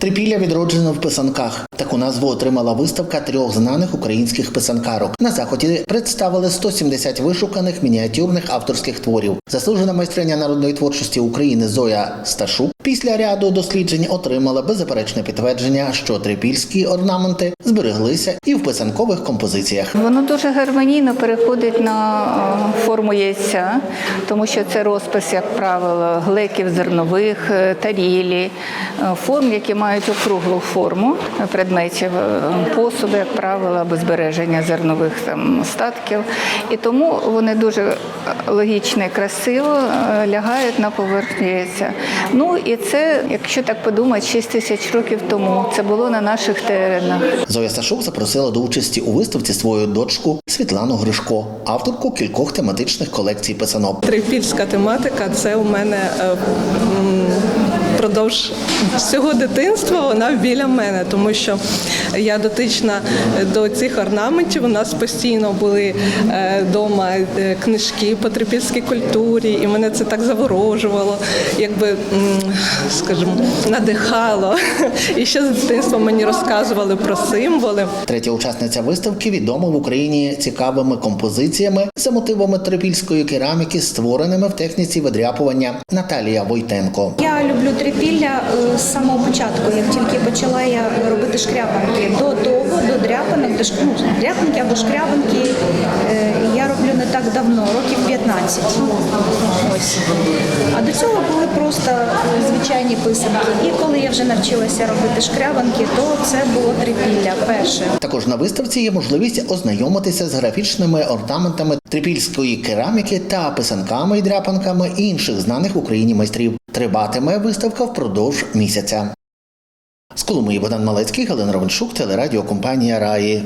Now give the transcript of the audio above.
Трипілля відроджено в писанках. Таку назву отримала виставка трьох знаних українських писанкарок. На заході представили 170 вишуканих мініатюрних авторських творів. Заслужена майстриня народної творчості України Зоя Сташук після ряду досліджень отримала беззаперечне підтвердження, що трипільські орнаменти збереглися і в писанкових композиціях. Воно дуже гармонійно переходить на е, форму яйця, тому що це розпис, як правило, глеків зернових, е, тарілі, е, форм, які мають округлу форму предметів е, посуду, як правило, або збереження зернових там статків. І тому вони дуже логічно і красиво е, лягають на поверхню яйця. Ну і це, якщо так подумати, 6 тисяч років тому це було на наших теренах. Зоя Сташук запросила до участі у виставці свою дочку Світлану Гришко, авторку кількох тематичних колекцій писанок. Трипільська тематика це у мене е, м, впродовж всього дитинства вона біля мене, тому що я дотична до цих орнаментів. У нас постійно були вдома книжки по трипільській культурі, і мене це так заворожувало, якби, скажімо, надихало. І ще з дитинства мені розказували про символи. Третя учасниця виставки відома в Україні цікавими композиціями за мотивами трипільської кераміки, створеними в техніці видряпування Наталія Войтенко. Я люблю трипілля е, з самого початку, як тільки почала я робити шкрябанки. До того, до дряпанок, до шк- ну, або шкрябанки е, я роблю не так давно, років 15. Ось. А до цього були просто е, звичайні писанки. І коли я вже навчилася робити шкрябанки, то це було трипілля перше. Також на виставці є можливість ознайомитися з графічними орнаментами трипільської кераміки та писанками і дряпанками інших знаних в Україні майстрів. Триватиме виставка впродовж місяця. З Коломиї Богдан Малецький, Галина Ровеншук, телерадіокомпанія Раї.